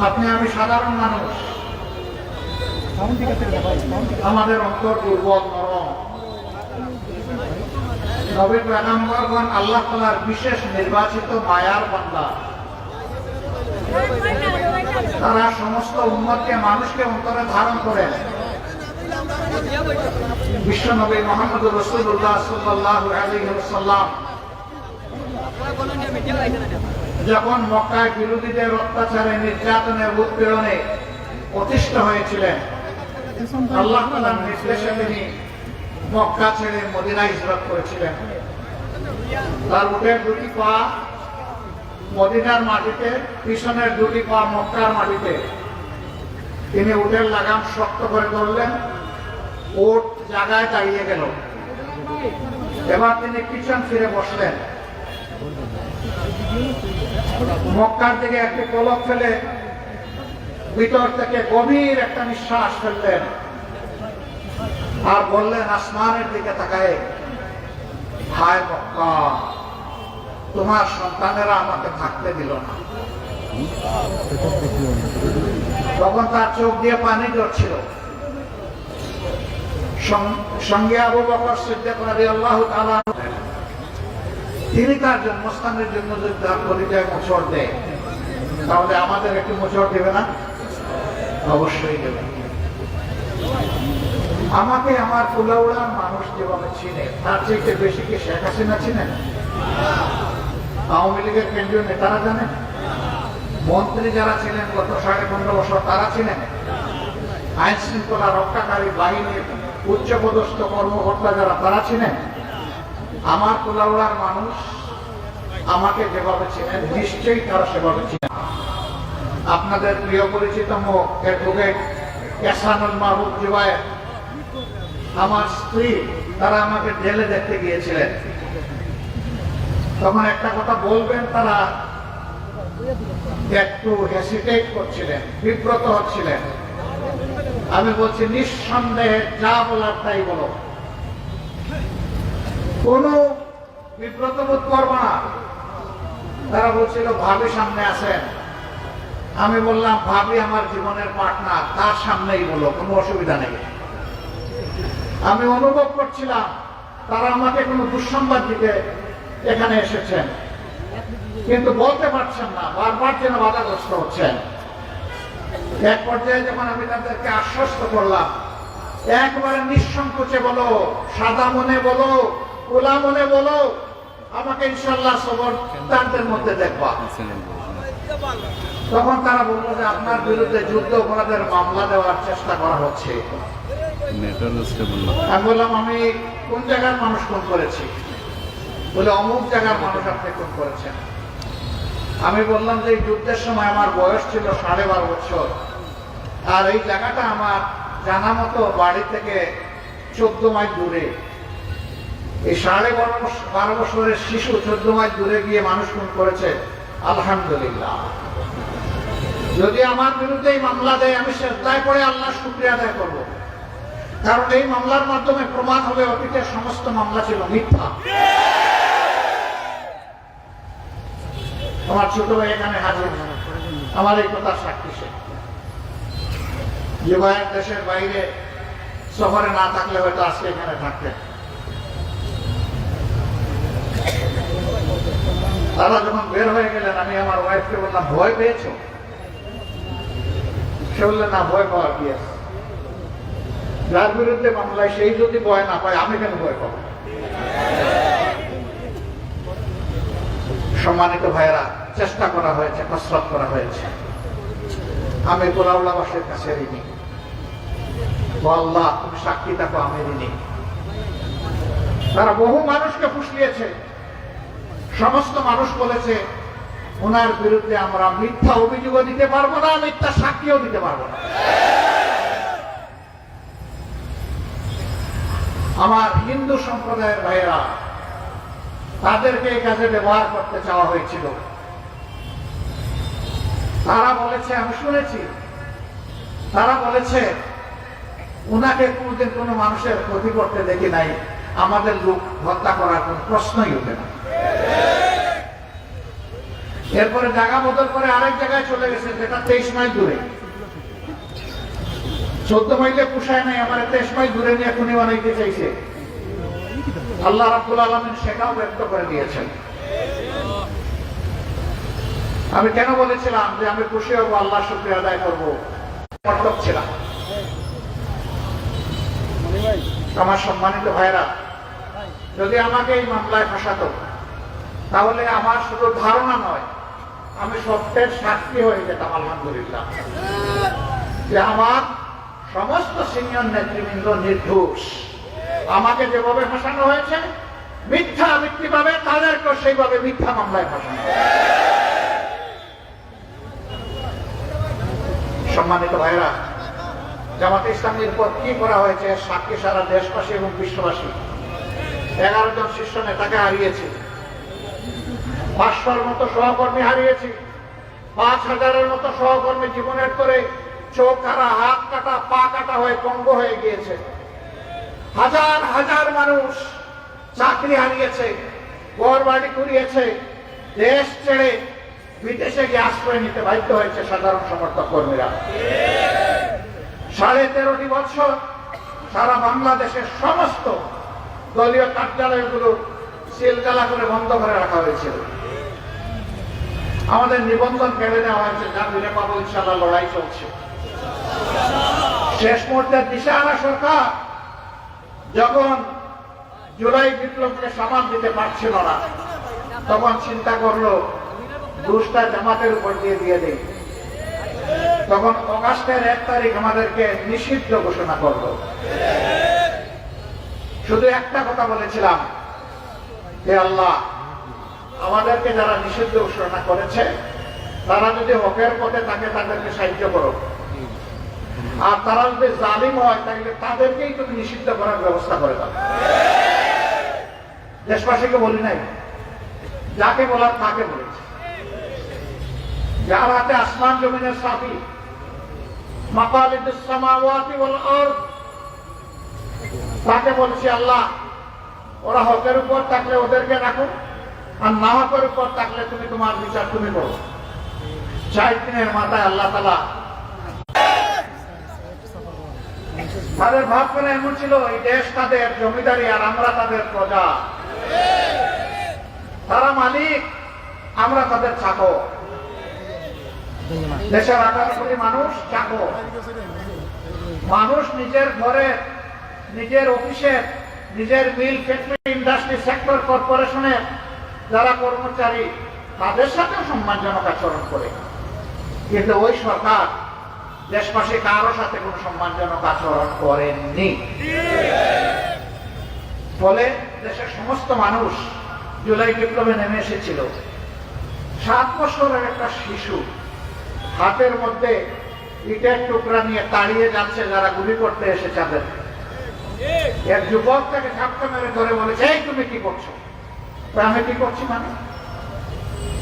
আপনি আমি সাধারণ মানুষ। আমাদের অন্তর দুর্বল, নরম। নবী আল্লাহ তালার বিশেষ নির্বাচিত মায়ার তারা সমস্ত উম্মতকে মানুষকে অন্তরে ধারণ করেন বিশ্বনবী মোহাম্মদ রসুল্লাহ সাল্লাহ আলহিহাল্লাম যখন মক্কায় বিরোধীদের অত্যাচারে, নির্যাতনে উৎপীড়নে অতিষ্ঠ হয়েছিলেন, আল্লাহ নির্দেশে তিনি মক্কা ছেড়ে মদিনা হিজরত করেছিলেন। তার উঠের দুটি পা মদিনার মাটিতে, পিছনের দুটি পা মক্কার মাটিতে। তিনি উঠের লাগাম শক্ত করে ধরলেন ওট জায়গায় দাঁড়িয়ে গেল। এবার তিনি পিছন ফিরে বসলেন। মক্কার দিকে একটি পলক ফেলে ভিতর থেকে গভীর একটা নিঃশ্বাস ফেললেন। আর বললেন, আসমানের দিকে তাকায়, হায় মক্কা, তোমার সন্তানেরা আমাকে থাকতে দিল না। তখন তার চোখ দিয়ে পানি সং- সঙ্গে আবু বকর সিদ্দিক রাদিয়াল্লাহু তাআলা তিনি তার জন্মস্থানের জন্য যদি তার পরিচয় মোচড় দেয়। তাহলে আমাদের একটু মোচড় দেবে না? অবশ্যই দেবে। আমাকে আমার কুলাউড়ার মানুষ যেভাবে চিনে, তার চেয়ে বেশি কি শেখ হাসিনা চিনেন আওয়ামী লীগের কেন্দ্রীয় নেতারা জানেন মন্ত্রী যারা ছিলেন, গত সাড়ে পনেরো বছর তারা ছিলেন আইন শৃঙ্খলা রক্ষাকারী বাহিনীর উচ্চপদস্থ কর্মকর্তা যারা, তারা ছিলেন আমার কুলাউড়ার মানুষ আমাকে যেভাবে ছিলেন নিশ্চয়ই তারা সেভাবে ছিলেন আপনাদের প্রিয় পরিচিত আমার স্ত্রী, তারা আমাকে জেলে দেখতে গিয়েছিলেন। তখন একটা কথা বলবেন, তারা একটু হেসিটেট করছিলেন, বিব্রত হচ্ছিলেন। আমি বলছি, নিঃসন্দেহে যা বলার তাই বলো। কোন বিব্রত বোধ করব। না তারা বলছিল, ভাবি সামনে আছেন। আমি বললাম, ভাবি আমার জীবনের পার্টনার তার সামনেই বলো, কোনো অসুবিধা নেই। আমি অনুভব করছিলাম, তারা আমাকে কোনো দুঃসংবাদ দিতে এখানে এসেছেন। কিন্তু বলতে পারছেন না, বারবার যেন বাধাগ্রস্ত হচ্ছেন। এক পর্যায়ে যখন আমি তাদেরকে আশ্বস্ত করলাম, একবারে নিঃসংকোচে বলো, সাদা মনে বলো খোলা মনে বলো, আমাকে ইনশাল্লাহ সবর তান্তের মধ্যে দেখবা। তখন তারা বলল যে, আপনার বিরুদ্ধে যুদ্ধ অপরাধের মামলা দেওয়ার চেষ্টা করা হচ্ছে। আমি বললাম, আমি কোন জায়গার মানুষ কোন করেছি? বলে, অমুক জায়গার মানুষ আপনি কোন করেছেন। আমি বললাম যে যুদ্ধের সময় আমার বয়স ছিল সাড়ে বারো বছর। আর এই জায়গাটা আমার জানা মতো বাড়ি থেকে চোদ্দ মাইল দূরে। এই সাড়ে বারো বারো বছরের শিশু চোদ্দ মাইল দূরে গিয়ে মানুষ খুন করেছে, আলহামদুলিল্লাহ। যদি আমার বিরুদ্ধে এই মামলা দেয়, আমি শ্রদ্ধায় পড়ে আল্লাহ শুক্রিয়া আদায় করব। কারণ এই মামলার মাধ্যমে প্রমাণ হবে অতীতের সমস্ত মামলা ছিল মিথ্যা। আমার ছোট ভাই এখানে হাজির। আমার এই কথা সাক্ষী সে। যে ভাইয়ের দেশের বাইরে শহরে না থাকলে হয়তো আজকে এখানে থাকতেন। তারা যখন বের হয়ে গেলেন, আমি আমার ওয়াইফকে বললাম, ভয় পেয়েছ? সে বললেন না, ভয় পাওয়ার কি আছে? যার বিরুদ্ধে মামলায় সেই যদি ভয় না পায়, আমি কেন ভয় পাবো? সম্মানিত ভাইয়েরা, চেষ্টা করা হয়েছে, কসরত করা হয়েছে। আমি গোলাউলাবাসের কাছে ঋণী। আল্লাহ সাক্ষী থাকো, আমি ঋণী। তারা বহু মানুষকে ফুসলিয়েছে। সমস্ত মানুষ বলেছে, ওনার বিরুদ্ধে আমরা মিথ্যা অভিযোগও দিতে পারব না, মিথ্যা সাক্ষীও দিতে পারব না। আমার হিন্দু সম্প্রদায়ের ভাইয়েরা, তাদেরকে এই কাজে ব্যবহার করতে চাওয়া হয়েছিল। তারা বলেছে, আমি শুনেছি। তারা বলেছে, উনাকে কোনোদিন কোনো মানুষের ক্ষতি করতে দেখি নাই। আমাদের লোক হত্যা করার কোন প্রশ্নই ওঠে না। এরপরে জায়গা বদল করে আরেক জায়গায় চলে গেছে যেটা তেইশ মাইল দূরে। চোদ্দ মাইলে পুষায় নাই, আমার তেইশ মাইল দূরে নিয়ে এখনই বানাইতে চাইছে। আল্লাহ রাব্বুল আলমিন সেটাও ব্যক্ত করে দিয়েছেন। আমি কেন বলেছিলাম যে আমি খুশি হব, আল্লাহ শুক্রিয়া আদায় করব? ছিলাম আমার সম্মানিত ভাইরা যদি আমাকে এই মামলায় ফাঁসাতো, তাহলে আমার শুধু ধারণা নয় আমি সত্যের সাক্ষী হয়ে যেতাম, আলহামদুলিল্লাহ। যে আমার সমস্ত সিনিয়র নেতৃবৃন্দ নির্দোষ। আমাকে যেভাবে ফাঁসানো হয়েছে, মিথ্যা মিথ্যি ভাবে তাদেরকেও সেইভাবে মিথ্যা মামলায় ফাঁসানো সম্মানিত ভাইরা জামাত ইসলামের উপর কি করা হয়েছে সাক্ষী সারা দেশবাসী এবং বিশ্ববাসী। এগারো জন শীর্ষ নেতাকে হারিয়েছে। পাঁচশোর মতো সহকর্মী হারিয়েছি। পাঁচ হাজারের মতো সহকর্মী জীবনের করে চোখ কাটা, হাত কাটা, পা কাটা হয়ে পঙ্গ হয়ে গিয়েছে। হাজার হাজার মানুষ চাকরি হারিয়েছে ঘর বাড়ি কুড়িয়েছে, দেশ ছেড়ে বিদেশে গিয়ে আশ্রয় নিতে বাধ্য হয়েছে সাধারণ সমর্থক কর্মীরা। সাড়ে তেরোটি বছর সারা বাংলাদেশের সমস্ত দলীয় কার্যালয়গুলো সিলগালা করে বন্ধ করে রাখা হয়েছিল। আমাদের নিবন্ধন কেড়ে নেওয়া হয়েছে, যা পাবো ইনশাল্লাহ লড়াই চলছে। শেষ মুহূর্তে দিশাহারা সরকার যখন জুলাই বিপ্লবকে সামাল দিতে পারছিল না, তখন চিন্তা করল, দুষ্টা জামাতের উপর দিয়ে দিয়ে দেয় তখন অগাস্টের এক তারিখ আমাদেরকে নিষিদ্ধ ঘোষণা করল। শুধু একটা কথা বলেছিলাম, হে আল্লাহ আমাদেরকে যারা নিষিদ্ধ ঘোষণা করেছে, তারা যদি হকের পথে থাকে, তাদেরকে সাহায্য করো। আর তারা যদি জালিম হয়, তাহলে তাদেরকেই তুমি নিষিদ্ধ করার ব্যবস্থা করে দাও। দেশবাসীকে বলি নাই, যাকে বলার তাকে বলেছে। যার হাতে আসমান জমিনের সাথী তাকে বলছি আল্লাহ, ওরা হকের উপর থাকলে ওদেরকে রাখো আর না হকের উপর থাকলে তুমি তোমার বিচার তুমি করো। চার দিনের মাথায় আল্লাহ তালা তাদের ভাবখানা এমন ছিল, এই দেশ তাদের জমিদারি আর আমরা তাদের প্রজা। তারা মালিক, আমরা তাদের চাকর দেশের আঠারো কোটি মানুষ চাকর মানুষ নিজের ঘরে, নিজের অফিসের নিজের মিল ফ্যাক্টরি ইন্ডাস্ট্রি সেক্টর কর্পোরেশনের যারা কর্মচারী, তাদের সাথেও সম্মানজনক আচরণ করে। কিন্তু ওই সরকার দেশবাসী কারও সাথে কোনো সম্মানজনক আচরণ করেননি। ফলে দেশের সমস্ত মানুষ জুলাই বিপ্লবে নেমে এসেছিল। সাত বছরের একটা শিশু হাতের মধ্যে ইটের টুকরা নিয়ে তাড়িয়ে যাচ্ছে যারা গুলি করতে এসেছে তাদের। এক যুবক তাকে ঝাপটা মেরে ধরে বলেছে, এই তুমি কি করছ? কি করছি মানে?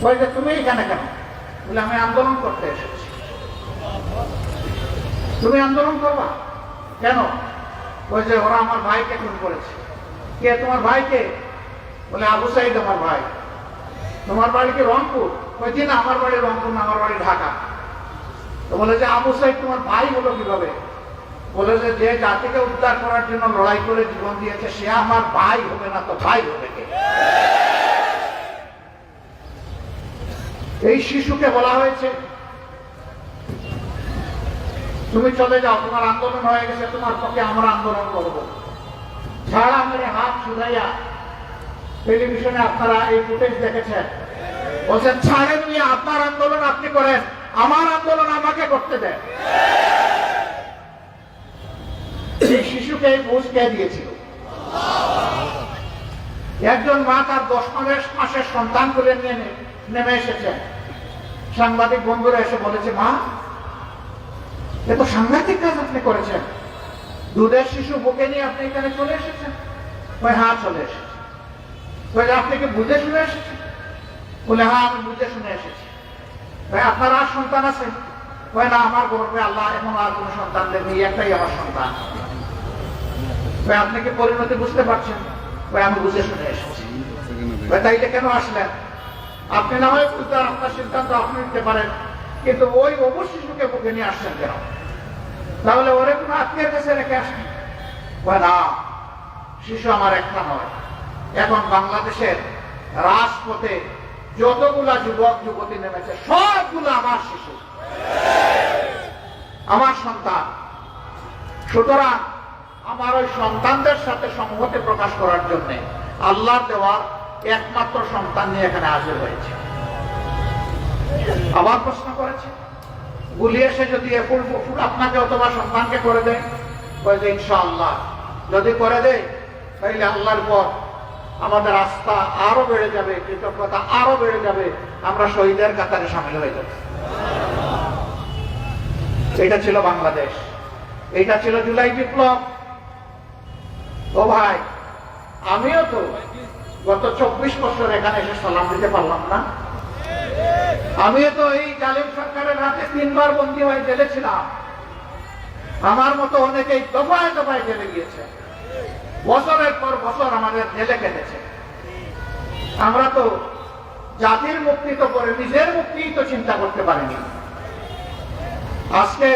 বলে যে, তুমি এখানে কেন? বলে, আমি আন্দোলন করতে এসেছি। তুমি আন্দোলন করবা? কেন? যে, ওরা আমার ভাইকে খুন করেছে। কে তোমার ভাইকে? বলে, আবু সাইদ আমার ভাই। তোমার বাড়ি কি রংপুর? ওই দিন আমার বাড়ি রংপুর না, আমার বাড়ি ঢাকা। তো বলে যে, আবু সাইদ তোমার ভাই হলো কীভাবে? বলে যে যে জাতিকে উদ্ধার করার জন্য লড়াই করে জীবন দিয়েছে, সে আমার ভাই হবে না তো ভাই হবে কে? এই শিশুকে বলা হয়েছে, তুমি চলে যাও, তোমার আন্দোলন হয়ে গেছে, তোমার পক্ষে আমরা আন্দোলন করব। ঝাড়া মেরে হাত শুধাইয়া টেলিভিশনে আপনারা এই ফুটেজ দেখেছেন। বলছেন ছাড়েন নিয়ে আপনার আন্দোলন আপনি করেন, আমার আন্দোলন আমাকে করতে দেন। এই শিশুকে বুঝ কে দিয়েছিল? একজন মা তার দশ মাসের সন্তান করে নিয়ে নে- নেমে এসেছেন সাংবাদিক বন্ধুরা এসে বলেছে, মা, এ তো সাংঘাতিক কাজ আপনি করেছেন। দুধের শিশু বুকে নিয়ে আপনি এখানে চলে এসেছেন। ওই হ্যাঁ চলে এসেছে। আপনি কি বুঝে শুনে এসেছেন? বলে হ্যাঁ আমি বুঝে শুনে এসেছি। ভাই, আপনার আর সন্তান আছে? ভাই না, আমার গর্বে আল্লাহ এখন আর কোনো সন্তান দেননি একটাই আমার সন্তান। ভাই, আপনি কি পরিণতি বুঝতে পারছেন? ভাই আমি বুঝে শুনে এসেছি। ভাই, তাইলে কেন আসলেন? আপনি না হয় বুঝতে আপনার সিদ্ধান্ত আপনি নিতে পারেন, কিন্তু ওই অবু শিশুকে বুকে নিয়ে আসছেন কেন? তাহলে ওরে কোনো আত্মীয়ের কাছে রেখে আসেন। না শিশু আমার একটা নয়। এখন বাংলাদেশের রাজপথে যতগুলা যুবক, যুবতী নেমেছে, সবগুলো আমার শিশু। আমার সন্তান। সুতরাং আমার ওই সন্তানদের সাথে সংহতি প্রকাশ করার জন্য আল্লাহর দেওয়ার একমাত্র সন্তান নিয়ে এখানে হাজির হয়েছে। আবার প্রশ্ন করেছে, গুলি এসে যদি এ ফুল ফুল আপনাকে অথবা সন্তানকে করে দেয়? ইনশাআল্লাহ। যদি করে দেয় তাহলে আল্লাহর পর আমাদের আস্থা আরও বেড়ে যাবে, কৃতজ্ঞতা আরও বেড়ে যাবে, আমরা শহীদের কাতারে সামিল হয়ে যাব। এটা ছিল বাংলাদেশ। এটা ছিল জুলাই বিপ্লব। ও ভাই, আমিও তো গত চব্বিশ বছর এখানে এসে সালাম দিতে পারলাম না। আমিও তো এই জালিম সরকারের হাতে তিনবার বন্দী হয়ে জেলে ছিলাম। আমার মতো অনেকেই দফায় দফায় জেলে গিয়েছে। বছরের পর বছর আমাদের জেলে কেটেছে। আমরা তো জাতির মুক্তি তো করে নিজের মুক্তি তো চিন্তা করতে পারিনি। আজকে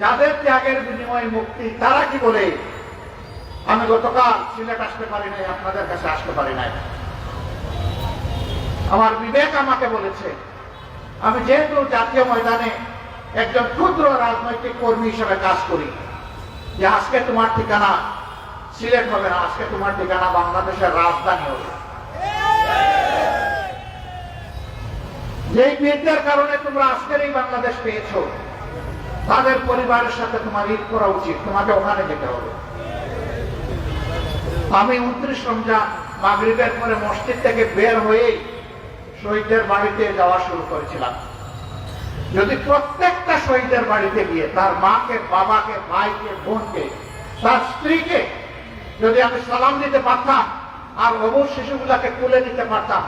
যাদের ত্যাগের বিনিময়ে মুক্তি, তারা কি বলে আমি গতকাল সিলেট আসতে পারি নাই, আপনাদের কাছে আসতে পারি নাই। আমার বিবেক আমাকে বলেছে, আমি যেহেতু জাতীয় ময়দানে একজন ক্ষুদ্র রাজনৈতিক কর্মী হিসেবে কাজ করি, যে আজকে তোমার ঠিকানা সিলেট হবে না, আজকে তোমার ঠিকানা বাংলাদেশের রাজধানী হবে। যেই বীরদের কারণে তোমরা আজকের এই বাংলাদেশ পেয়েছ, তাদের পরিবারের সাথে তোমার ঈদ করা উচিত, তোমাকে ওখানে যেতে হবে। আমি উনত্রিশ রমজান মাগরিবের পরে মসজিদ থেকে বের হয়ে শহীদদের বাড়িতে যাওয়া শুরু করেছিলাম। যদি প্রত্যেকটা শহীদের বাড়িতে গিয়ে তার মাকে, বাবাকে, ভাইকে, বোনকে, তার স্ত্রীকে যদি আমি সালাম দিতে পারতাম, আর অবু শিশুগুলাকে তুলে দিতে পারতাম,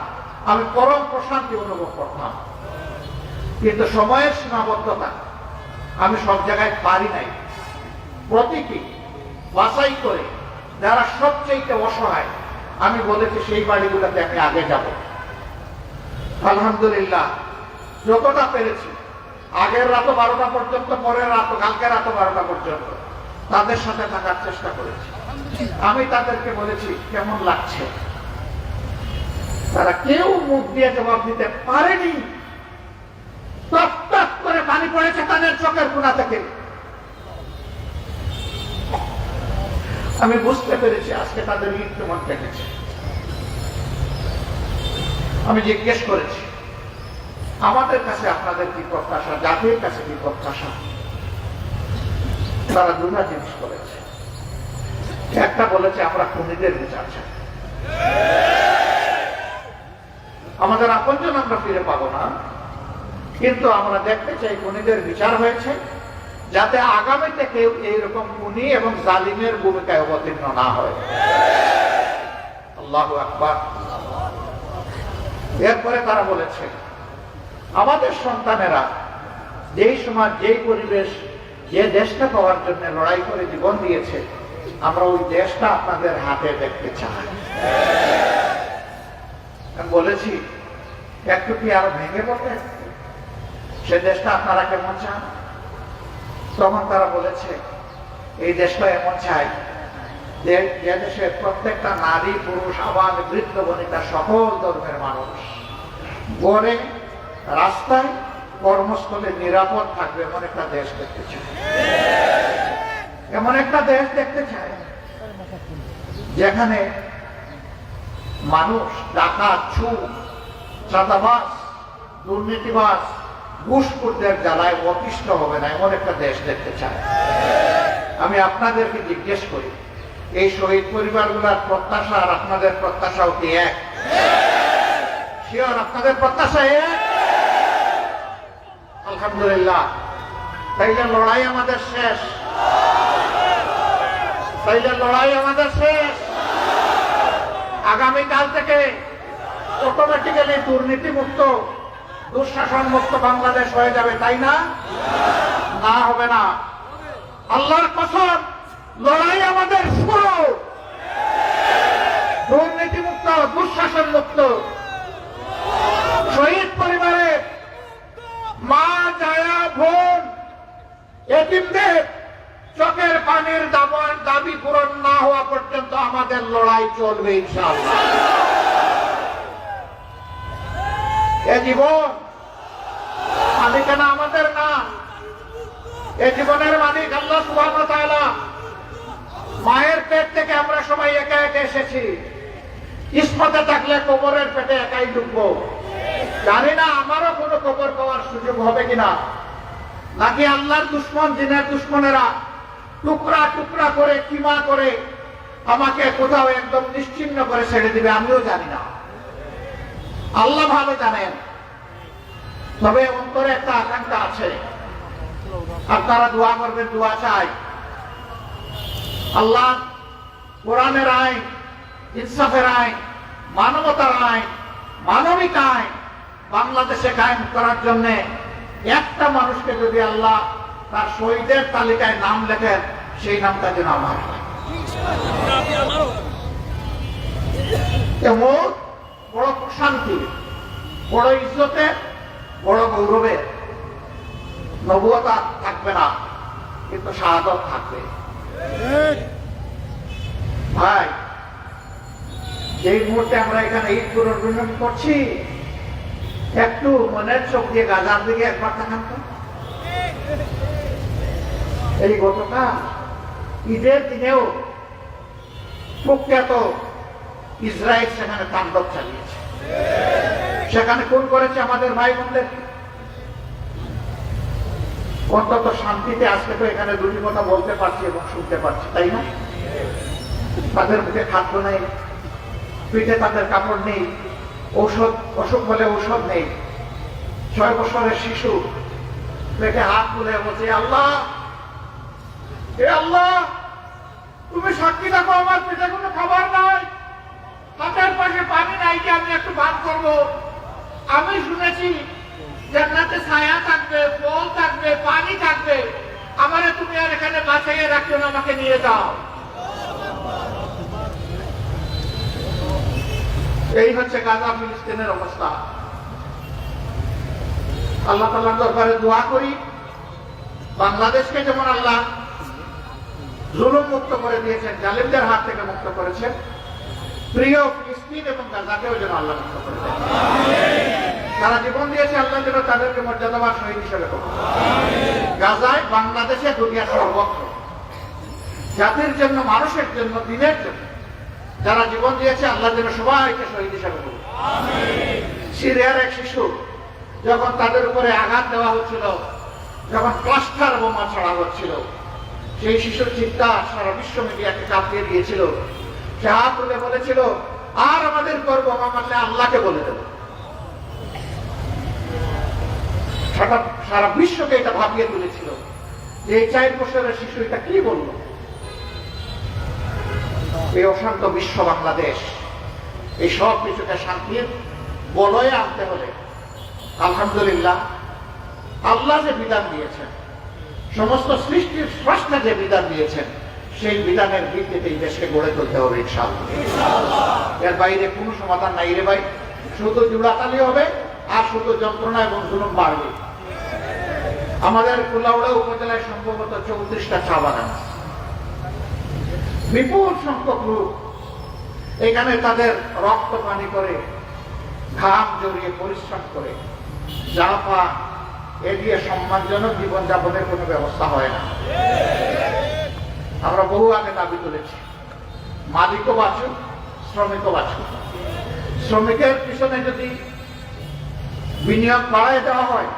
আমি পরম প্রশান্তি অনুভব করতাম। কিন্তু সময়ের সীমাবদ্ধতা আমি সব জায়গায় পারি নাই। প্রতীকী, বাছাই করে যারা সবচেয়ে অসহায়, আমি বলেছি সেই বাড়িগুলোতে আমি আগে যাব। আলহামদুলিল্লাহ, যতটা পেরেছি। আগের রাত বারোটা পর্যন্ত, পরের রাত কালকে রাত বারোটা পর্যন্ত তাদের সাথে থাকার চেষ্টা করেছি। আমি তাদেরকে বলেছি, কেমন লাগছে? তারা কেউ মুখ দিয়ে জবাব দিতে পারেনি। টপ করে পানি পড়েছে তাদের চোখের কোনা থেকে। আমি বুঝতে পেরেছি আজকে তাদের কেমন কেটেছে আমি জিজ্ঞেস করেছি, আমাদের কাছে আপনাদের কি প্রত্যাশা? জাতির কাছে কি প্রত্যাশা? তারা দুটা জিনিস করেছে একটা বলেছে, আমরা খুনিদের বিচার চাই। আমাদের আপনজন আমরা ফিরে পাবো না, কিন্তু আমরা দেখতে চাই খুনিদের বিচার হয়েছে। যাতে আগামীতে কেউ এইরকম খুনি এবং জালিমের ভূমিকায় অবতীর্ণ না হয়। আল্লাহ এরপরে তারা বলেছে, আমাদের সন্তানেরা যেই সমাজ যেই পরিবেশ, যে দেশটা পাওয়ার জন্য লড়াই করে জীবন দিয়েছে, আমরা ওই দেশটা আপনাদের হাতে দেখতে চাই। বলেছি, একটু কি আরও ভেঙে পড়বে? সে দেশটা আপনারা কেমন চান? তখন তারা বলেছে, এই দেশটা এমন চাই যে দেশে প্রত্যেকটা নারী, পুরুষ, আবার বৃদ্ধ বনিতা সকল ধর্মের মানুষ গড়ে, রাস্তায়, কর্মস্থলে নিরাপদ থাকবে এমন একটা দেশ দেখতে চাই এমন একটা দেশ দেখতে চাই যেখানে মানুষ, ডাকাত ছুট চাঁদাবাস দুর্নীতিবাস ঘুষখোরদের জ্বালায় অতিষ্ঠ হবে না, এমন একটা দেশ দেখতে চায়। আমি আপনাদেরকে জিজ্ঞেস করি, এই শহীদ পরিবার পরিবারগুলোর প্রত্যাশা আর আপনাদের প্রত্যাশাও কি এক? শিওর আপনাদের প্রত্যাশা আলহামদুলিল্লাহ। তাইলে লড়াই আমাদের শেষ। তাইলে লড়াই আমাদের শেষ। আগামীকাল থেকে অটোমেটিক্যালি দুর্নীতি মুক্ত দুঃশাসন মুক্ত বাংলাদেশ হয়ে যাবে, তাই না? না হবে না। আল্লাহর কসম, লড়াই আমাদের শুরু। দুর্নীতি মুক্ত দুঃশাসন মুক্ত শহীদ পরিবারের মা জায়া বোন এতিমদের চোখের পানির দাবার দাবি পূরণ না হওয়া পর্যন্ত আমাদের লড়াই চলবে, ইনশাআল্লাহ। এ জীবন মালিকানা আমাদের না। এ জীবনের মালিক আল্লাহ তাআলা। মায়ের পেট থেকে আমরা সবাই একা একা এসেছি। কিসমতে থাকলে কবরের পেটে একাই ঢুকবো। জানি না আমারও কোনো কবর পাওয়ার সুযোগ হবে কিনা। নাকি আল্লাহর দুশ্মন, জিনের দুশ্মনেরা টুকরা টুকরা করে কিমা করে আমাকে কোথাও একদম নিশ্চিন্ন করে ছেড়ে দিবে, আমিও জানি না। আল্লাহ ভালো জানেন। তবে অন্তরে একটা আকাঙ্ক্ষা আছে। আর তারা দোয়া করবেন দোয়া চাই আল্লাহ কোরআনের আইন, ইনসাফের আইন, মানবতার আইন, মানবিক আইন বাংলাদেশে কায়েম করার জন্য একটা মানুষকে যদি আল্লাহ তার শহীদের তালিকায় নাম লেখেন, সেই নামটা যেন আমার বড় প্রশান্তি, বড় ইজ্জতে, বড় গৌরবে। নবুয়তা থাকবে না, কিন্তু শাহাদত থাকবে। ভাই, যেই মুহূর্তে আমরা এখানে ঈদ পুনর্মিলন করছি, একটু মনের চোখ দিয়ে গাজার দিকে একবার তাকান তো। এই গতকাল, ঈদের দিনেও কুখ্যাত ইসরায়েল সেখানে তাণ্ডব চালিয়েছে। সেখানে কোন করেছে আমাদের ভাই বোনদের অন্তত শান্তিতে আজকে তো এখানে দুটি কথা বলতে পারছি এবং শুনতে পারছি, তাই না? তাদের মুখে খাদ্য নেই, পিঠে তাদের কাপড় নেই, ঔষধ, অসুখ হলে ঔষধ নেই। ছয় বছরের শিশু, পেটে হাত তুলে বলছে আল্লাহ! আল্লাহ! তুমি সাক্ষী দেখো, আমার পেটে কোনো খাবার নাই। হাতের পাশে পানি নাই যে আমি একটু ভাত করব আমি শুনেছি জান্নাতে ছায়া থাকবে ফল থাকবে, পানি থাকবে। আমারে তুমি আর এখানে বাঁচাইয়ে রাখছো না, আমাকে নিয়ে যাও। এই হচ্ছে গাজা ফিলিস্তিনের অবস্থা। আল্লাহ তাল্লাহ দরবারে দোয়া করি, বাংলাদেশকে যেমন আল্লাহ জুলুম মুক্ত করে দিয়েছেন, জালিমদের হাত থেকে মুক্ত করেছেন প্রিয় ফিলিস্তিন এবং যেন আল্লাহ করে তারা জীবন দিয়েছে আল্লাহ যেন তাদেরকে শহীদ হিসেবে গাজায় বাংলাদেশে দুনিয়ার সর্বত্র। জাতির জন্য, মানুষের জন্য, দিনের জন্য যারা জীবন দিয়েছে আল্লাহ যেন সবাইকে শহীদ হিসাবে সিরিয়ার এক শিশু যখন তাদের উপরে আঘাত দেওয়া হচ্ছিল, যখন ক্লাস্টার বোমা ছড়া হচ্ছিল, সেই শিশুর চিন্তা সারা বিশ্ব মিডিয়াকে কাঁপিয়ে দিয়েছিল। হাত বলেছিল, আর আমাদের পর বোমা মারলে আল্লাহকে বলে দেব। সারা বিশ্বকে এটা ভাবিয়ে তুলেছিল যে এই চার বছরের শিশু এটা কি বলল? এই অশান্ত বিশ্ব বাংলাদেশ, এই সব কিছুকে শান্তির বলয়ে আনতে হলে, আলহামদুলিল্লাহ, আল্লাহ যে বিধান দিয়েছেন, সমস্ত সৃষ্টির স্রষ্টা যে বিধান দিয়েছেন সেই বিধানের ভিত্তিতে এই দেশকে গড়ে তুলতে হবে ইনশাআল্লাহ। এর বাইরে কোনো সমাধান নাই রে ভাই। শুধু জুড়াতালি হবে আর শুধু যন্ত্রণা এবং জুলুম বাড়বে। আমাদের কুলাউড়া উপজেলায় সম্ভবত চৌত্রিশটা চা বাগান। বিপুল সংখ্যক লোক এখানে তাদের রক্ত পানি করে ঘাম জড়িয়ে পরিশ্রম করে। যা পা এ দিয়ে সম্মানজনক জীবনযাপনের কোনো ব্যবস্থা হয় না। আমরা বহু আগে দাবি তুলেছি। মালিকও বাঁচুক শ্রমিকও বাঁচুক শ্রমিকের পিছনে যদি বিনিয়োগ বাড়ায় দেওয়া হয়,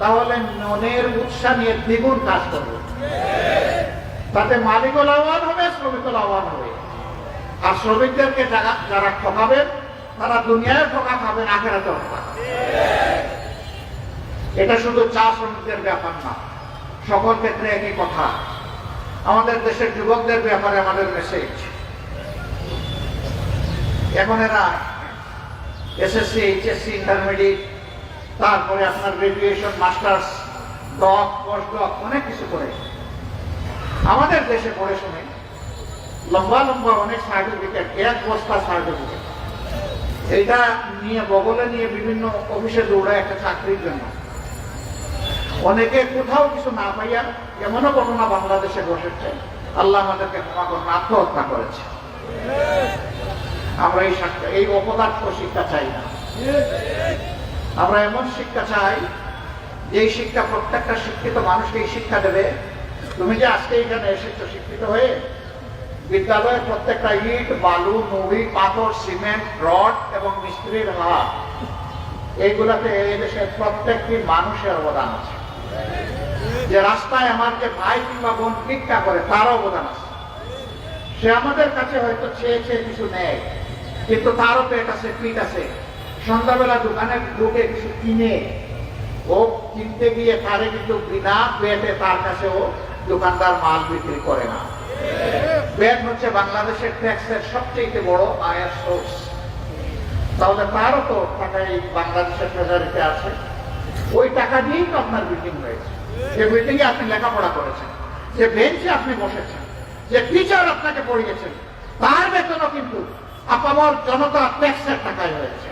তাহলে মনের উৎসাহ নিয়ে দ্বিগুণ কাজ করবে। তাতে মালিকও লাভবান হবে, শ্রমিকও লাভবান হবে। আর শ্রমিকদেরকে যারা ঠকাবেন, তারা দুনিয়ায় ঠকা খাবেন আখেরাতে ঠকা এটা শুধু চা শ্রমিকদের ব্যাপার না, সকল ক্ষেত্রে একই কথা। আমাদের দেশের যুবকদের ব্যাপারে আমাদের মেসেজ এখন এরা এসএসসি এইচএসসি ইন্টারমিডিয়েট তারপরে আপনার graduation masters doc post doc অনেক কিছু করে। আমাদের দেশে পড়ে শুনে লম্বা লম্বা অনেক সার্টিফিকেট এক বস্তা সার্টিফিকেট এইটা নিয়ে বগলে নিয়ে বিভিন্ন অফিসে দৌড়ায় একটা চাকরির জন্য। অনেকে কোথাও কিছু না পাইয়া এমনও ঘটনা বাংলাদেশে ঘটেছে। আল্লাহ আমাদেরকে ক্ষমা করুন, আত্মহত্যা করেছে। আমরা এই শিক্ষা এই অপদার্থ শিক্ষা চাই না। আমরা এমন শিক্ষা চাই যে শিক্ষা প্রত্যেকটা শিক্ষিত মানুষকে এই শিক্ষা দেবে। তুমি যে আজকে এখানে এসেছ শিক্ষিত হয়ে, বিদ্যালয়ে প্রত্যেকটা ইট, বালু নুড়ি পাথর, সিমেন্ট, রড এবং মিস্ত্রির হাত, এইগুলাতে এই দেশের প্রত্যেকটি মানুষের অবদান আছে। যে রাস্তায় আমার যে ভাই কিংবা বোন ভিক্ষা করে তার অবদান আছে। সে আমাদের কাছে হয়তো চেয়ে চেয়ে কিছু নেয়, কিন্তু তারও পেট আছে, পিঠ আছে। সন্ধ্যাবেলা দোকানে ঢুকে কিছু কিনে, ও কিনতে গিয়ে তারে কিন্তু বিনা পেটে তার কাছে ও দোকানদার মাল বিক্রি করে না। পেট হচ্ছে বাংলাদেশের ট্যাক্সের সবচেয়ে বড় আয়ের সোর্স তাহলে তারও তো টাকা এই বাংলাদেশের ট্রেজারিতে আছে। ওই টাকা দিয়েই তো আপনার বিল্ডিং হয়েছে। যে বিল্ডিং এ আপনি লেখাপড়া করেছেন, যে বেঞ্চে আপনি বসেছেন, যে টিচার আপনাকে পড়িয়েছেন, তার বেতনও কিন্তু আপামর জনতা ট্যাক্সের টাকায় হয়েছে।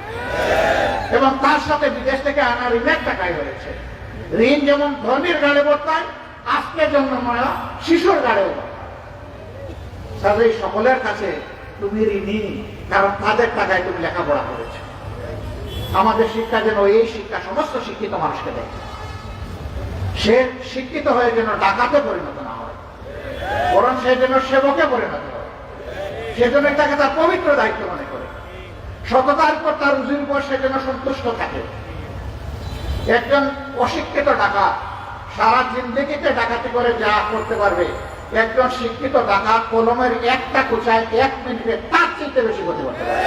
এবং তার সাথে বিদেশ থেকে আনা ঋণের টাকায় হয়েছে। ঋণ যেমন ধনীর গাড়ে বর্তায়, আজকে জন্য নয়া শিশুর গাড়েও। তাদের সকলের কাছে তুমি ঋণী, কারণ তাদের টাকায় তুমি লেখাপড়া করেছ। আমাদের শিক্ষা যেন এই শিক্ষা সমস্ত শিক্ষিত মানুষকে দেয়। সে শিক্ষিত হয়ে যেন ডাকাতে পরিণত না হয়। বরং সে যেন সেবকে পরিণত হয়। সেজন্য তাকে তার পবিত্র দায়িত্ব মনে করে। সততার পর তার রুজির উপর সে যেন সন্তুষ্ট থাকে। একজন অশিক্ষিত ডাকাত সারা জিন্দিগিতে ডাকাতি করে যা করতে পারবে, একজন শিক্ষিত ডাকাত কলমের একটা কুচায় এক মিনিটে তার চেয়ে বেশি করতে পারতে পারে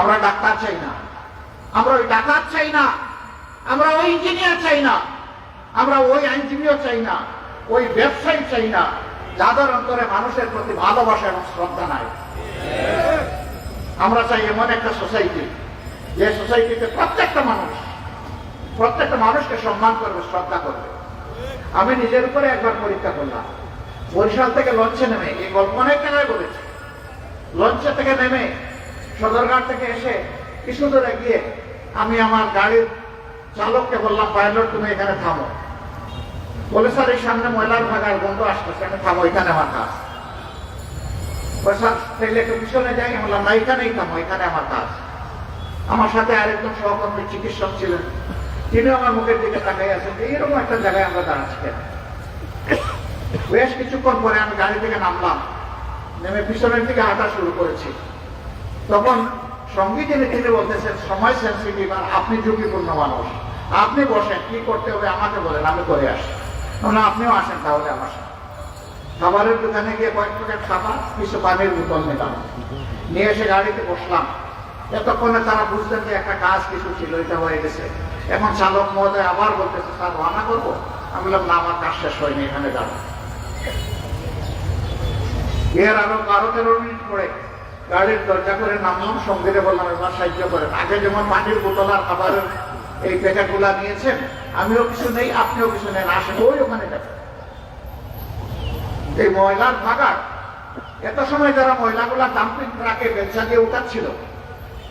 আমরা ডাক্তার চাই না। আমরা ওই ডাকাত চাই না। আমরা ওই ইঞ্জিনিয়ার চাই না। আমরা ওই আইনজীবীও চাই না, ওই ব্যবসায়ী চাই না, যাদের অন্তরে মানুষের প্রতি ভালোবাসা এবং শ্রদ্ধা নাই। আমরা চাই এমন একটা সোসাইটি যে সোসাইটিতে প্রত্যেকটা মানুষ, প্রত্যেকটা মানুষকে সম্মান করবে, শ্রদ্ধা করবে। আমি নিজের উপরে একবার পরীক্ষা করলাম। বরিশাল থেকে লঞ্চে নেমে, এই গল্প অনেক জায়গায় বলেছি। লঞ্চে থেকে নেমে সদরঘাট থেকে এসে কিছু দূরে গিয়ে আমি আমার গাড়ির চালককে বললাম পাইলট তুমি এখানে থামো। বলে, স্যার, এই সামনে ময়লার ভাগার গন্ধ আসতেছে, আমি থামো, এখানে আমার কাজ। আমার সাথে আরেকজন সহকর্মী চিকিৎসক ছিলেন, তিনি আমার মুখের দিকে একটা জায়গায় আমরা দাঁড়াচ্ছি বেশ কিছুক্ষণ পরে আমি গাড়ি থেকে নামলাম, নেমে পিছনের দিকে হাঁটা শুরু করেছি। তখন সঙ্গী তিনি বলতেছেন, সময় সেন্সিটিভ আর আপনি ঝুঁকিপূর্ণ মানুষ। আপনি বসেন, কি করতে হবে আমাকে বলেন, আমি করে আসি। না, আপনিও আসেন তাহলে আমার খাবারের দোকানে গিয়ে কয়েক প্যাকেট খাবার কিছু পানির বোতল নিলাম। নিয়ে এসে গাড়িতে বসলাম। এতক্ষণে তারা বুঝলেন যে একটা কাজ কিছু ছিল, এটা হয়ে গেছে। এখন চালক মহোদয় আবার বলতেছে, স্যার, রান্না করব? আমি বললাম, না, আমার কাজ শেষ হয়নি, এখানে যাব এর আরও বারো তেরো মিনিট পরে গাড়ির দরজা করে নামলাম সঙ্গীতে বললাম, এবার সাহায্য করেন। আগে যেমন পানির বোতল আর খাবারের এই প্যাকেটগুলা নিয়েছেন, আমিও কিছু নেই, আপনিও কিছু নেন, আসেন। ওই ওখানে এই ময়লার ভাগার এত সময় যারা ময়লাগুলা ডাম্পিং ট্রাকে বেলচা দিয়ে উঠাচ্ছিল,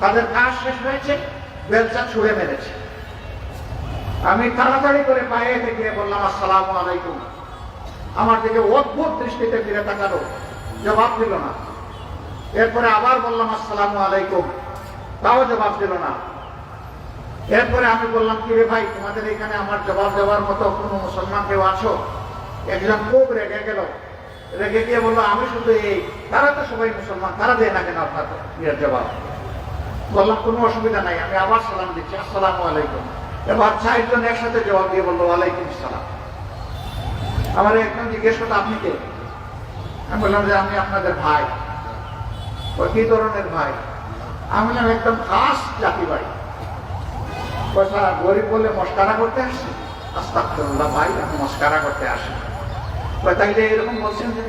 তাদের কাজ শেষ হয়েছে, বেলচা ছুঁড়ে মেরেছে। আমি তাড়াতাড়ি করে পায়ে থেকে বললাম, আসসালাম আলাইকুম। আমার দিকে অদ্ভুত দৃষ্টিতে ফিরে তাকালো, জবাব দিল না। এরপরে আবার বললাম, আসসালাম আলাইকুম। তাও জবাব দিল না। এরপরে আমি বললাম, কি রে ভাই, তোমাদের এখানে আমার জবাব দেওয়ার মতো কোনো মুসলমান কেউ আছো? একজন খুব রেগে গেল। রেগে গিয়ে বলল, আমি শুধু এই, তারা তো সবাই মুসলমান, তারা দেয় না কেন আপনার জবাব? বললাম, কোনো অসুবিধা নাই, আমি আবার সালাম দিচ্ছি, আসসালাম আলাইকুম। এবার চারজন একসাথে জবাব দিয়ে বলল, ওয়ালাইকুম সালাম। আমার একজন জিজ্ঞেস করতো আপনি কে? আমি বললাম যে, আমি আপনাদের ভাই। কি ধরনের ভাই? আমি একদম খাস জাতি বাড়ি পয়সা গরিব বললে মস্কারা করতে আসছি? আস্তাকুল্লাহ ভাই আমি মস্কারা করতে আসি তাইলে এরকম বলছেন যে?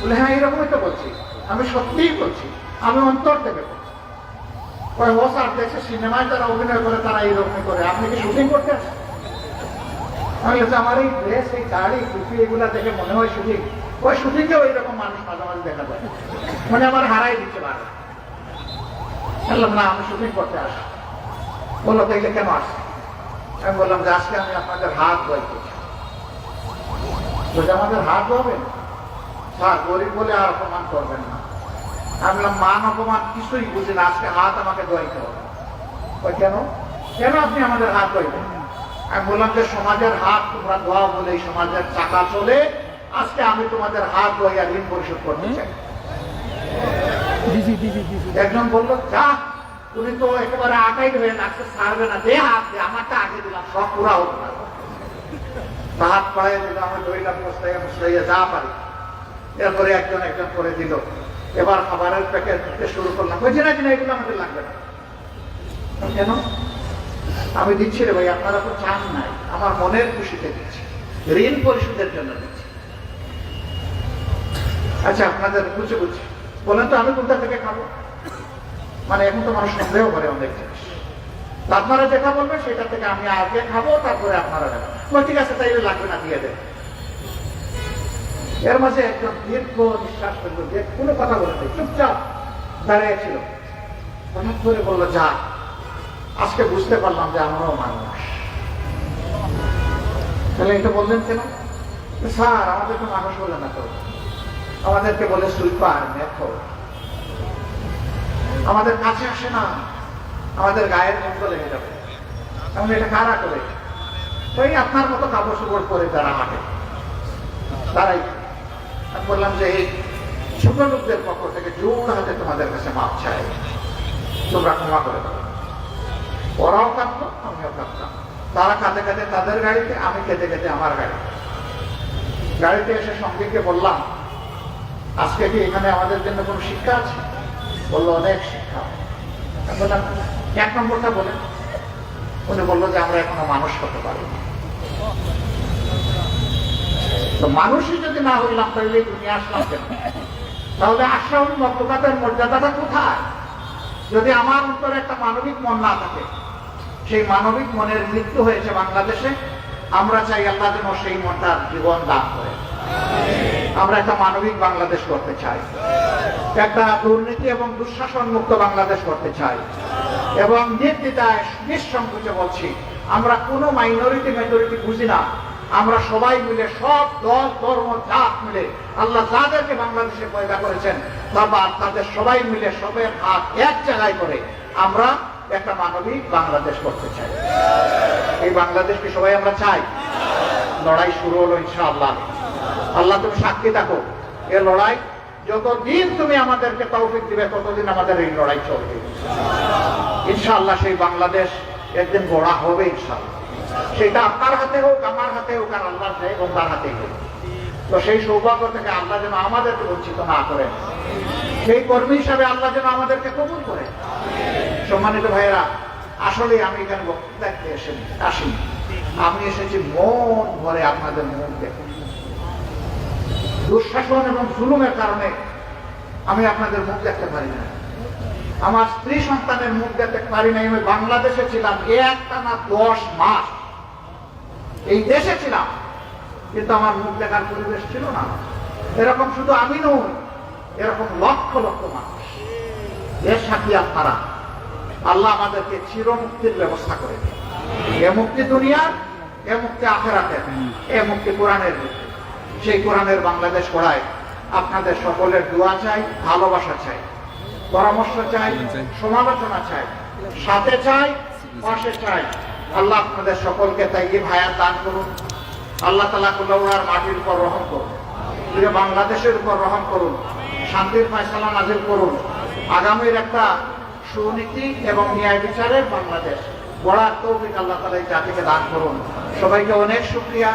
বলে হ্যাঁ এরকমই তো বলছি। আমি সত্যিই বলছি। আমি অন্তর থেকে বলছি। ও স্যার দেখছে সিনেমায় যারা অভিনয় করে, তারা এইরকমই করে। আপনি কি শুটিং করতে আসেন? আমি বলছি, আমার এই ড্রেস এই দাড়ি টুপি, এগুলা দেখে মনে হয় শুটিং। ওই শুটিংয়েও এইরকম মানুষ মাঝে মাঝে দেখা যায়। মানে আমার হারাই দিচ্ছে বারে বললাম, না, আমি শুটিং করতে আসি। বলল তাইলে কেন আসছি আমি বললাম যে আজকে আমি আপনাদের হাত করছি বলছে আমাদের হাত ধোবেন স্যার গরিব বলে আর অপমান করবেন না। আমি বললাম মান অপমান কিছুই বুঝি না আজকে হাত আমাকে দোয়াইতে হবে। কেন? কেন আপনি আমাদের হাত দোয়াইবেন আমি বললাম যে সমাজের হাত তোমরা ধোয়া বলে সমাজের চাকা চলে আজকে আমি তোমাদের হাত ধোয়া ঋণ পরিশোধ করতে চাই। একজন বলল যা তুমি তো একেবারে আটাই হয়ে আজকে ছাড়বে না। দে হাত আমারটা আগে দিলাম, সব পুরা হোক না। হাত পাড়াই দিলাম, আমি দইলাম বসলাইয়া বসলাইয়া যা পারি। এরপরে একজন একজন করে দিল। এবার খাবারের প্যাকেট দিতে শুরু করলাম। বলছি, না কিনা এগুলো আমাদের লাগবে না। কেন? আমি দিচ্ছি রে ভাই, আপনারা তো চান নাই। আমার মনের খুশিতে দিচ্ছি। ঋণ পরিশোধের জন্য দিচ্ছি। আচ্ছা আপনাদের বুঝে বুঝছি বলেন তো, আমি কোনটা থেকে খাব? মানে এখন তো মানুষ সন্দেহ করে অনেক জিনিস। আপনারা যেটা বলবেন সেটা থেকে আমি আগে খাব তারপরে আপনারা দেবেন। ঠিক আছে তাইলে লাগবে না দিয়ে দেবেন এর মাঝে একজন দীর্ঘ নিঃশ্বাস ফেলল যে কোনো কথা বলে নাই, চুপচাপ দাঁড়িয়ে ছিল। হঠাৎ করে বলল যা আজকে বুঝতে পারলাম যে আমরাও মানুষ। তাহলে এটা বললেন কেন? স্যার আমাদের তো মানুষ বলে না তো। আমাদেরকে বলে সুইপার মেথর আমাদের কাছে আসে না, আমাদের গায়ের গন্ধ লেগে যাবে। তাহলে এটা কারা করে? ওই আপনার মতো কাপড় চোপড় করে যারা হাঁটে তারাই। বললাম যে, এই ছোট লোকদের পক্ষ থেকে জোর হাতে তোমাদের কাছে মাপ চাই। তোমরা ক্ষমা করে দাও। ওরাও কাঁদত, আমিও কাঁদতাম। তারা কাঁদে কাঁদে তাদের গাড়িতে, আমি কেঁদে কেঁদে আমার গাড়ি গাড়িতে এসে সঙ্গীকে বললাম, আজকে কি এখানে আমাদের জন্য কোনো শিক্ষা আছে? বলল অনেক শিক্ষা। বললাম এক নম্বরটা বলেন উনি বলল যে, আমরা এখনও মানুষ হতে পারি মানুষই যদি না হইলাম, তাহলে দুনিয়া আসলাম কেন? তাহলে আশ্রম মর্যাদাটা কোথায়? যদি আমার অন্তরে একটা মানবিক মন না থাকে, সেই মানবিক মনের মৃত্যু হয়েছে বাংলাদেশে, আমরা চাই আল্লাহ যেন সেই মনটার জীবন দান করে। আমরা একটা মানবিক বাংলাদেশ করতে চাই। একটা দুর্নীতি এবং দুঃশাসন মুক্ত বাংলাদেশ করতে চাই। এবং নির্দিদায় নিঃসংকোচে বলছি, আমরা কোনো মাইনরিটি মেজরিটি বুঝি না। আমরা সবাই মিলে, সব দল, ধর্ম, জাত মিলে আল্লাহ যাদেরকে বাংলাদেশে পয়দা করেছেন, বাবা তাদের সবাই মিলে সবের হাত এক জায়গায় করে আমরা একটা মানবিক বাংলাদেশ করতে চাই। এই বাংলাদেশকে সবাই আমরা চাই। লড়াই শুরু হলো ইনশাআল্লাহ। আল্লাহ তুমি সাক্ষী থাকো। এ লড়াই, যতদিন তুমি আমাদেরকে তৌফিক দিবে, ততদিন আমাদের এই লড়াই চলবে। ইনশাআল্লাহ সেই বাংলাদেশ একদিন গড়া হবে, ইনশাআল্লাহ। সেটা আপনার হাতে হোক, আমার হাতে হোক, আর আল্লাহর যে তার হাতেই হোক। তো সেই সৌভাগ্য থেকে আল্লাহ যেন আমাদেরকে বঞ্চিত না করেন। সেই কর্মী হিসাবে আল্লাহ যেন আমাদেরকে কবুল করে সম্মানিত ভাইয়েরা আসলে আমি এখানে বক্তৃতা এসেছি আসিনি। আমি এসেছি মন ভরে আপনাদের মুখ দেখে। দুঃশাসন এবং জুলুমের কারণে আমি আপনাদের মুখ দেখতে পারি না। আমার স্ত্রী সন্তানের মুখ দেখতে পারি না আমি বাংলাদেশে ছিলাম, এ একটা না দশ মাস। এই দেশে ছিলাম, কিন্তু আমার মুখ দেখার পরিবেশ ছিল না। এরকম শুধু আমি নই, এরকম লক্ষ লক্ষ মানুষ। এর সাথে আপনারা, আল্লাহ আমাদেরকে চিরমুক্তির ব্যবস্থা করে দিন। এ মুক্তি দুনিয়ার, এ মুক্তি আখেরাতের, এ মুক্তি কোরআনের মুক্তি সেই কোরআনের বাংলাদেশ গড়ায় আপনাদের সকলের দোয়া চাই ভালোবাসা চাই পরামর্শ চাই সমালোচনা চাই সাথে চাই পাশে চাই। আল্লাহ আপনাদের সকলকে তাই ভায়া দান করুন। আল্লাহ তালা কুল্লাউড়ার মাটির উপর রহম করুন। বাংলাদেশের উপর রহম করুন। শান্তির ফয়সালা নাজিল করুন। আগামীর একটা সুনীতি এবং ন্যায় বিচারের বাংলাদেশ। গড়ার তৌফিক আল্লাহ তালা এই জাতিকে দান করুন। সবাইকে অনেক শুক্রিয়া,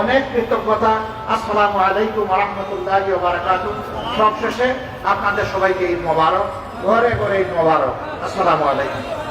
অনেক কৃতজ্ঞতা। আসসালামু আলাইকুম রহমতুল্লাহ বারাকাতু সবশেষে আপনাদের সবাইকে এই মোবারক, ঘরে ঘরে এই মোবারক। আসসালামু আলাইকুম।